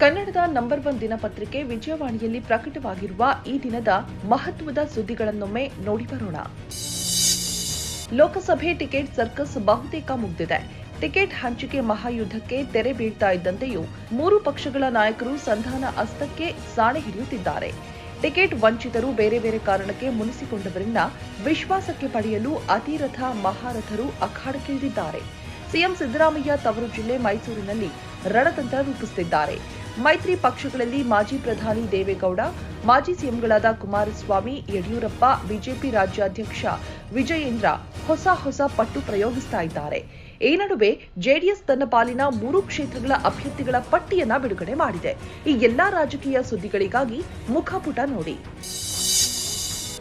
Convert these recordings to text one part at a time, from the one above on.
ಕನ್ನಡದ number one ದಿನಪತ್ರಿಕೆ ವಿಜಯವಾಣಿಯಲ್ಲಿ ಪ್ರಕಟವಾಗಿರುವ ಈ ದಿನದ ಮಹತ್ವದ ಸುದ್ದಿಗಳನ್ನೊಮ್ಮೆ ನೋಡಿ ಬರೋಣ. ಲೋಕಸಭೆ ಟಿಕೆಟ್ ಸರ್ಕಸ್ ಬಹುತೇಕ ಮುಗಿದಿದೆ. ಟಿಕೆಟ್ ಹಂಚಿಕೆ ಮಹಾಯುದ್ಧಕ್ಕೆ ತೆರೆ ಬೀಳ್ತಾ ಇದ್ದಂತೆಯೂ ಮೂರು ಪಕ್ಷಗಳ ನಾಯಕರು ಸಂಧಾನ ಅಸ್ತಕ್ಕೆ ಸಾಣೆ ಹಿಡಿಯುತ್ತಿದ್ದಾರೆ. ಟಿಕೆಟ್ ವಂಚಿತರು ಬೇರೆ ಬೇರೆ ಕಾರಣಕ್ಕೆ ಮುನಿಸಿಕೊಂಡವರಿಂದ ವಿಶ್ವಾಸಕ್ಕೆ ಪಡೆಯಲು ಅತಿರಥ ಮಹಾರಥರು ಅಖಾಡಕ್ಕಿಳಿದಿದ್ದಾರೆ. ಸಿಎಂ ಸಿದ್ದರಾಮಯ್ಯ ತವರು ಜಿಲ್ಲೆ ಮೈಸೂರಿನಲ್ಲಿ ರಣತಂತ್ರ ರೂಪಿಸುತ್ತಿದ್ದಾರೆ. ಮೈತ್ರಿ ಪಕ್ಷಗಳಲ್ಲಿ ಮಾಜಿ ಪ್ರಧಾನಿ ದೇವೇಗೌಡ, ಮಾಜಿ ಸಿಎಂಗಳಾದ ಕುಮಾರಸ್ವಾಮಿ, ಯಡಿಯೂರಪ್ಪ, ಬಿಜೆಪಿ ರಾಜ್ಯಾಧ್ಯಕ್ಷ ವಿಜಯೇಂದ್ರ ಹೊಸ ಹೊಸ ಪಟ್ಟು ಪ್ರಯೋಗಿಸ್ತಾ ಇದ್ದಾರೆ. ಈ ನಡುವೆ ಜೆಡಿಎಸ್ ತನ್ನ ಪಾಲಿನ ಮೂರು ಕ್ಷೇತ್ರಗಳ ಅಭ್ಯರ್ಥಿಗಳ ಪಟ್ಟಿಯನ್ನ ಬಿಡುಗಡೆ ಮಾಡಿದೆ. ಈ ಎಲ್ಲಾ ರಾಜಕೀಯ ಸುದ್ದಿಗಳಿಗಾಗಿ ಮುಖಪುಟ ನೋಡಿ.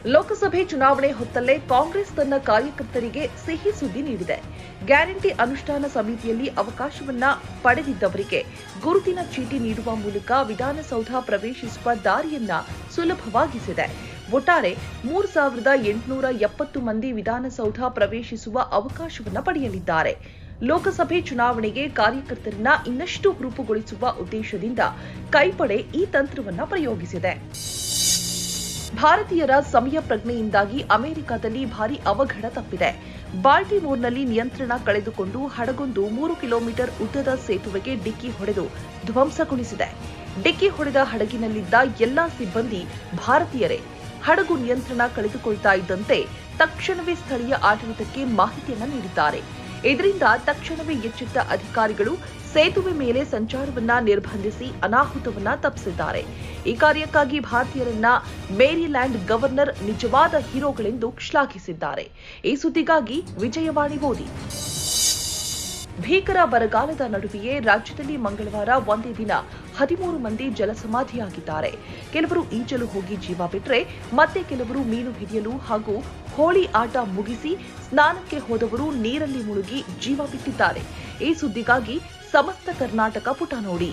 ಲೋಕಸಭೆ ಚುನಾವಣೆ ಹೊತ್ತಲ್ಲೇ ಕಾಂಗ್ರೆಸ್ ತನ್ನ ಕಾರ್ಯಕರ್ತರಿಗೆ ಸಿಹಿ ಸುದ್ದಿ ನೀಡಿದೆ. ಗ್ಯಾರಂಟಿ ಅನುಷ್ಠಾನ ಸಮಿತಿಯಲ್ಲಿ ಅವಕಾಶವನ್ನ ಪಡೆದಿದ್ದವರಿಗೆ ಗುರುತಿನ ಚೀಟಿ ನೀಡುವ ಮೂಲಕ ವಿಧಾನಸೌಧ ಪ್ರವೇಶಿಸುವ ದಾರಿಯನ್ನ ಸುಲಭವಾಗಿಸಿದೆ. ಒಟ್ಟಾರೆ ಮೂರು ಸಾವಿರದ ಎಂಟುನೂರ ಎಪ್ಪತ್ತು ಮಂದಿ ವಿಧಾನಸೌಧ ಪ್ರವೇಶಿಸುವ ಅವಕಾಶವನ್ನ ಪಡೆಯಲಿದ್ದಾರೆ. ಲೋಕಸಭೆ ಚುನಾವಣೆಗೆ ಕಾರ್ಯಕರ್ತರನ್ನ ಇನ್ನಷ್ಟು ಹುರುಪುಗೊಳಿಸುವ ಉದ್ದೇಶದಿಂದ ಕೈಪಡೆ ಈ ತಂತ್ರವನ್ನ ಪ್ರಯೋಗಿಸಿದೆ. ಭಾರತೀಯರ ಸಮಯ ಪ್ರಜ್ಞೆಯಿಂದಾಗಿ ಅಮೆರಿಕದಲ್ಲಿ ಭಾರಿ ಅವಘಡ ತಪ್ಪಿದೆ. ಬಾಲ್ಟಿಮೋರ್ನಲ್ಲಿ ನಿಯಂತ್ರಣ ಕಳೆದುಕೊಂಡು ಹಡಗೊಂದು ಮೂರು ಕಿಲೋಮೀಟರ್ ಉದ್ದದ ಸೇತುವೆಗೆ ಡಿಕ್ಕಿ ಹೊಡೆದು ಧ್ವಂಸಗೊಳಿಸಿದೆ. ಡಿಕ್ಕಿ ಹೊಡೆದ ಹಡಗಿನಲ್ಲಿದ್ದ ಎಲ್ಲಾ ಸಿಬ್ಬಂದಿ ಭಾರತೀಯರೇ, ಹಡಗು ನಿಯಂತ್ರಣ ಕಳೆದುಕೊಳ್ತಾ ಇದ್ದಂತೆ ತಕ್ಷಣವೇ ಸ್ಥಳೀಯ ಆಡಳಿತಕ್ಕೆ ಮಾಹಿತಿಯನ್ನು ನೀಡಿದ್ದಾರೆ. ಇದರಿಂದ ತಕ್ಷಣವೇ ಎಚ್ಚೆತ್ತ ಅಧಿಕಾರಿಗಳು ಸೇತುವೆ ಮೇಲೆ ಸಂಚಾರವನ್ನ ನಿರ್ಬಂಧಿಸಿ ಅನಾಹುತವನ್ನ ತಪ್ಪಿಸಿದ್ದಾರೆ. ಈ ಕಾರ್ಯಕ್ಕಾಗಿ ಭಾರತೀಯರನ್ನ ಮೇರಿಲ್ಯಾಂಡ್ ಗವರ್ನರ್ ನಿಜವಾದ ಹೀರೋಗಳೆಂದು ಶ್ಲಾಘಿಸಿದ್ದಾರೆ. ಈ ಸುದ್ದಿಗಾಗಿ ವಿಜಯವಾಣಿ ಓದಿ. ಭೀಕರ ಬರಗಾಲದ ನಡುವೆಯೇ ರಾಜ್ಯದಲ್ಲಿ ಮಂಗಳವಾರ ಒಂದೇ ದಿನ ಹದಿಮೂರು ಮಂದಿ ಜಲಸಮಾಧಿಯಾಗಿದ್ದಾರೆ. ಕೆಲವರು ಈಜಲು ಹೋಗಿ ಜೀವ ಬಿಟ್ರೆ ಮತ್ತೆ ಕೆಲವರು ಮೀನು ಹಿಡಿಯಲು ಹಾಗೂ ಹೋಳಿ ಆಟ ಮುಗಿಸಿ ಸ್ನಾನಕ್ಕೆ ಹೋದವರು ನೀರಲ್ಲಿ ಮುಳುಗಿ ಜೀವ ಬಿಟ್ಟಿದ್ದಾರೆ. ಈ ಸುದ್ದಿಗಾಗಿ ಸಮಸ್ತ ಕರ್ನಾಟಕ ಪುಟ ನೋಡಿ.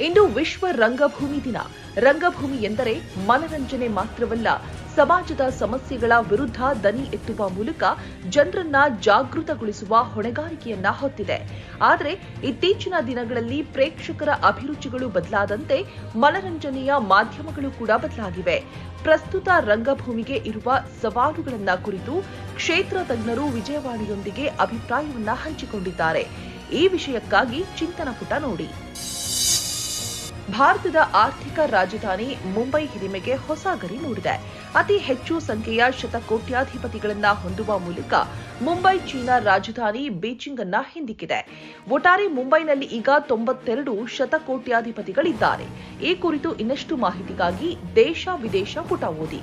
ಇಂದು ವಿಶ್ವ ರಂಗಭೂಮಿ ದಿನ. ರಂಗಭೂಮಿ ಎಂದರೆ ಮನರಂಜನೆ ಮಾತ್ರವಲ್ಲ, ಸಮಾಜದ ಸಮಸ್ಯೆಗಳ ವಿರುದ್ಧ ದನಿ ಎತ್ತುವ ಮೂಲಕ ಜನರನ್ನ ಜಾಗೃತಗೊಳಿಸುವ ಹೊಣೆಗಾರಿಕೆಯನ್ನ ಹೊತ್ತಿದೆ. ಆದರೆ ಇತ್ತೀಚಿನ ದಿನಗಳಲ್ಲಿ ಪ್ರೇಕ್ಷಕರ ಅಭಿರುಚಿಗಳು ಬದಲಾದಂತೆ ಮನರಂಜನೆಯ ಮಾಧ್ಯಮಗಳು ಕೂಡ ಬದಲಾಗಿವೆ. ಪ್ರಸ್ತುತ ರಂಗಭೂಮಿಗೆ ಇರುವ ಸವಾಲುಗಳನ್ನ ಕುರಿತು ಕ್ಷೇತ್ರ ತಜ್ಞರು ವಿಜಯವಾಣಿಯೊಂದಿಗೆ ಅಭಿಪ್ರಾಯವನ್ನ ಹಂಚಿಕೊಂಡಿದ್ದಾರೆ. ಈ ವಿಷಯಕ್ಕಾಗಿ ಚಿಂತನ ಪುಟ ನೋಡಿ. ಭಾರತದ ಆರ್ಥಿಕ ರಾಜಧಾನಿ ಮುಂಬೈ ಹಿರಿಮೆಗೆ ಹೊಸ ಗರಿ ಮೂಡಿದೆ. ಅತಿ ಹೆಚ್ಚು ಸಂಖ್ಯೆಯ ಶತಕೋಟ್ಯಾಧಿಪತಿಗಳನ್ನ ಹೊಂದುವ ಮೂಲಕ ಮುಂಬೈ ಚೀನಾ ರಾಜಧಾನಿ ಬೀಜಿಂಗ್ ಅನ್ನ ಹಿಂದಿಕ್ಕಿದೆ. ಒಟ್ಟಾರೆ ಮುಂಬೈನಲ್ಲಿ ಈಗ ತೊಂಬತ್ತೆರಡು ಶತಕೋಟ್ಯಾಧಿಪತಿಗಳಿದ್ದಾರೆ. ಈ ಕುರಿತು ಇನ್ನಷ್ಟು ಮಾಹಿತಿಗಾಗಿ ದೇಶ ವಿದೇಶ ಪುಟ ಓದಿ.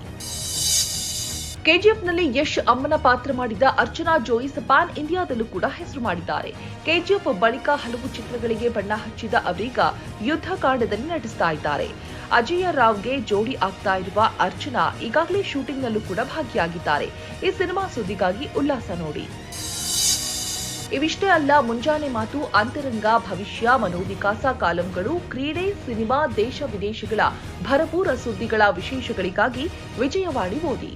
ಕೆಜಿಎಫ್ನಲ್ಲಿ ಯಶ್ ಅಮ್ಮನ ಪಾತ್ರ ಮಾಡಿದ ಅರ್ಚನಾ ಜೋಯಿಸ್ ಪ್ಯಾನ್ ಇಂಡಿಯಾದಲ್ಲೂ ಕೂಡ ಹೆಸರು ಮಾಡಿದ್ದಾರೆ. ಕೆಜಿಎಫ್ ಬಳಿಕ ಹಲವು ಚಿತ್ರಗಳಿಗೆ ಬಣ್ಣ ಹಚ್ಚಿದ ಅವರೀಗ ಯುದ್ಧ ಕಾಂಡದಲ್ಲಿ ನಟಿಸ್ತಾ ಇದ್ದಾರೆ. ಅಜಯ ರಾವ್ಗೆ ಜೋಡಿ ಆಗ್ತಾ ಇರುವ ಅರ್ಚನಾ ಈಗಾಗಲೇ ಶೂಟಿಂಗ್ನಲ್ಲೂ ಕೂಡ ಭಾಗಿಯಾಗಿದ್ದಾರೆ. ಈ ಸಿನಿಮಾ ಸುದ್ದಿಗಾಗಿ ಉಲ್ಲಾಸ ನೋಡಿ. ಇವಿಷ್ಟೇ ಅಲ್ಲ, ಮುಂಜಾನೆ ಮಾತು ಅಂತರಂಗ, ಭವಿಷ್ಯ, ಮನೋವಿಕಾಸ ಕಾಲಂಗಳು, ಕ್ರೀಡೆ, ಸಿನಿಮಾ, ದೇಶ ವಿದೇಶಗಳ ಭರಪೂರ ಸುದ್ದಿಗಳ ವಿಶೇಷಗಳಿಗಾಗಿ ವಿಜಯವಾಣಿ ಓದಿ.